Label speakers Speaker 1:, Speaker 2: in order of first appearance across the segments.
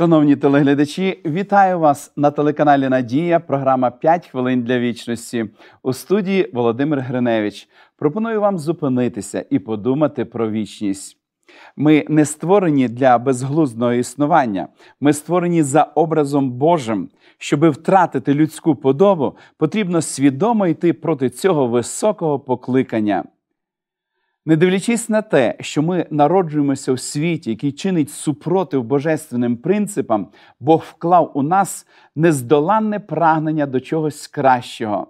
Speaker 1: Шановні телеглядачі, вітаю вас на телеканалі Надія. Програма «5 хвилин для вічності у студії Володимир Гриневич. Пропоную вам зупинитися і подумати про вічність. Ми не створені для безглуздного існування. Ми створені за образом Божим. Щоби втратити людську подобу, потрібно свідомо йти проти цього високого покликання. Не дивлячись на те, що ми народжуємося в світі, який чинить супротив божественним принципам, Бог вклав у нас нездоланне прагнення до чогось кращого.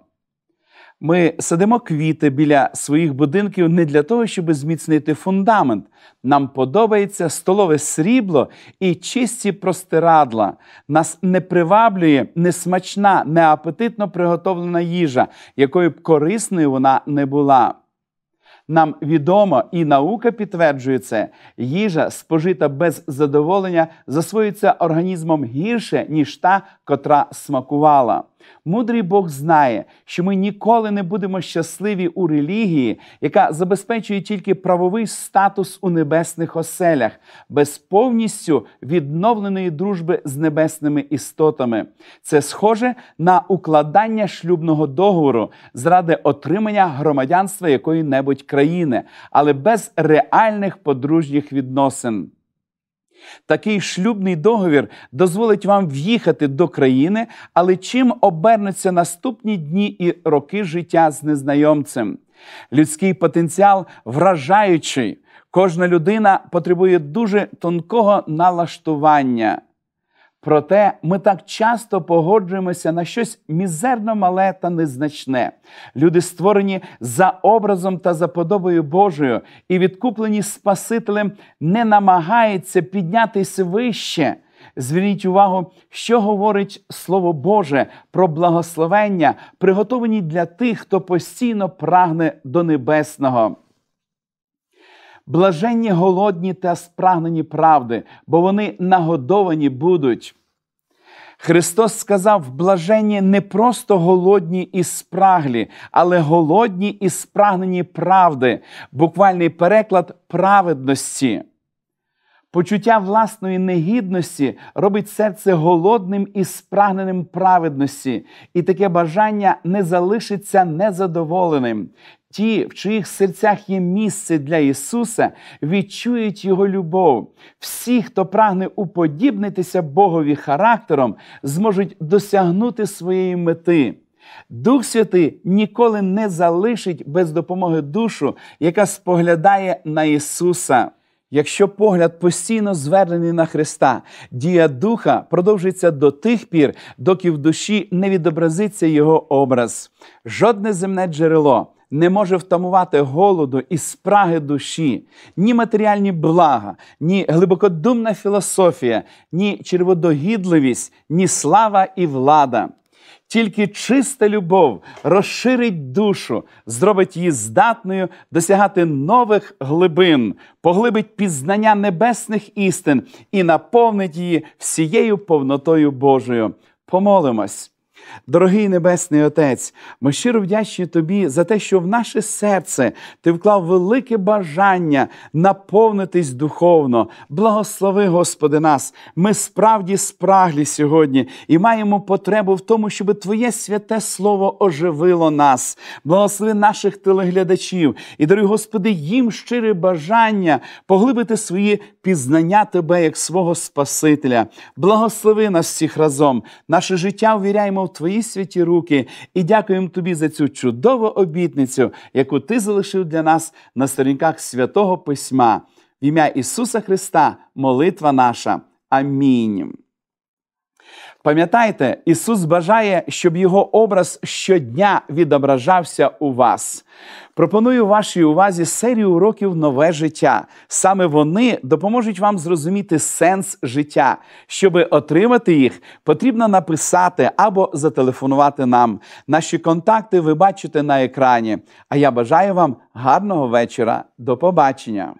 Speaker 1: Ми садимо квіти біля своїх будинків не для того, щоб зміцнити фундамент. Нам подобається столове срібло і чисті простирадла. Нас не приваблює несмачна, неапетитно приготовлена їжа, якою б корисною вона не була. Нам відомо і наука підтверджує це, їжа, спожита без задоволення, засвоюється організмом гірше, ніж та, котра смакувала. Мудрий Бог знає, що ми ніколи не будемо щасливі у релігії, яка забезпечує тільки правовий статус у небесних оселях, без повністю відновленої дружби з небесними істотами. Це схоже на укладання шлюбного договору заради отримання громадянства якої-небудь країни, але без реальних подружніх відносин. Такий шлюбний договір дозволить вам в'їхати до країни, але чим обернуться наступні дні і роки життя з незнайомцем? Людський потенціал вражаючий. Кожна людина потребує дуже тонкого налаштування. Проте ми так часто погоджуємося на щось мізерно мале та незначне. Люди створені за образом та за подобою Божою, і відкуплені Спасителем не намагаються піднятися вище. Зверніть увагу, що говорить Слово Боже про благословення, приготовані для тих, хто постійно прагне до небесного. Блаженні голодні та спрагнені правди, бо вони нагодовані будуть. Христос сказав: блаженні не просто голодні і спраглі, але голодні і спрагнені правди, буквальний переклад праведності. Почуття власної негідності робить серце голодним і спрагненим праведності, і таке бажання не залишиться незадоволеним. Ті, в чиїх серцях є місце для Ісуса, відчують Його любов. Всі, хто прагне уподібнитися Богові характером, зможуть досягнути своєї мети. Дух Святий ніколи не залишить без допомоги душу, яка споглядає на Ісуса. Якщо погляд постійно звернений на Христа, дія Духа продовжується до тих пір, доки в душі не відобразиться Його образ. Жодне земне джерело не може втамувати голоду і спраги душі, ні матеріальні блага, ні глибокодумна філософія, ні черводогідливість, ні слава і влада. Тільки чиста любов розширить душу, зробить її здатною досягати нових глибин, поглибить пізнання небесних істин і наповнить її всією повнотою Божою. Помолимось. Дорогий Небесний Отець, ми щиро вдячні Тобі за те, що в наше серце Ти вклав велике бажання наповнитись духовно. Благослови, Господи, нас. Ми справді спраглі сьогодні і маємо потребу в тому, щоб Твоє святе Слово оживило нас. Благослови наших телеглядачів і даруй, Господи, їм щире бажання поглибити свої пізнання Тебе як свого Спасителя. Благослови нас всіх разом. Наше життя увіряємо Твої святі руки і дякуємо Тобі за цю чудову обітницю, яку Ти залишив для нас на сторінках святого Письма. В ім'я Ісуса Христа, молитва наша. Амінь. Пам'ятайте, Ісус бажає, щоб Його образ щодня відображався у вас. Пропоную вашій увазі серію уроків нове життя. Саме вони допоможуть вам зрозуміти сенс життя. Щоби отримати їх, потрібно написати або зателефонувати нам. Наші контакти ви бачите на екрані. А я бажаю вам гарного вечора. До побачення.